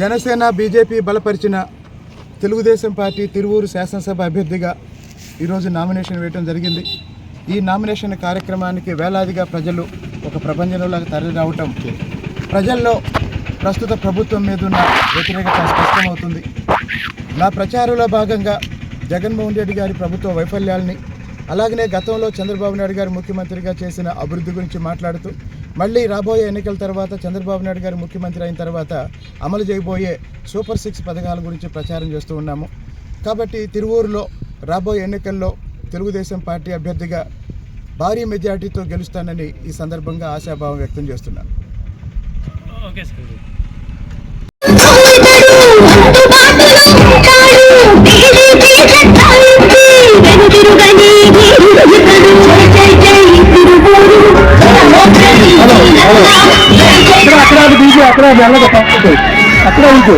Janasena BJP బలపరిచిన Telugu Desam party Tiruvuru శాసనసభ అభ్యర్థిగా ఈరోజు నామినేషన్ వేయడం జరిగింది. ఈ నామినేషన్ కార్యక్రమానికి వేలాదిగా ప్రజలు ఒక ప్రపంచంలాగా తరలి రావటం ప్రజల్లో ప్రస్తుత ప్రభుత్వం మీద ఉన్న వ్యతిరేకత స్పష్టమవుతుంది. నా ప్రచారంలో భాగంగా జగన్మోహన్ రెడ్డి గారి ప్రభుత్వ వైఫల్యాల్ని అలాగనే గతంలో చంద్రబాబు నాయుడు గారు ముఖ్యమంత్రిగా చేసిన అభివృద్ధి గురించి మాట్లాడుతూ మళ్ళీ రాబోయే ఎన్నికల తర్వాత చంద్రబాబు నాయుడు గారు ముఖ్యమంత్రి అయిన తర్వాత అమలు చేయబోయే సూపర్ సిక్స్ పథకాల గురించి ప్రచారం చేస్తూ ఉన్నాము. కాబట్టి తిరువూరులో రాబోయే ఎన్నికల్లో తెలుగుదేశం పార్టీ అభ్యర్థిగా భారీ మెజార్టీతో గెలుస్తానని ఈ సందర్భంగా ఆశాభావం వ్యక్తం చేస్తున్నాను. Okay sir. అక్కడ అక్కడ బీజీ అక్కడ వెళ్ళదు అక్కడ ఇంకో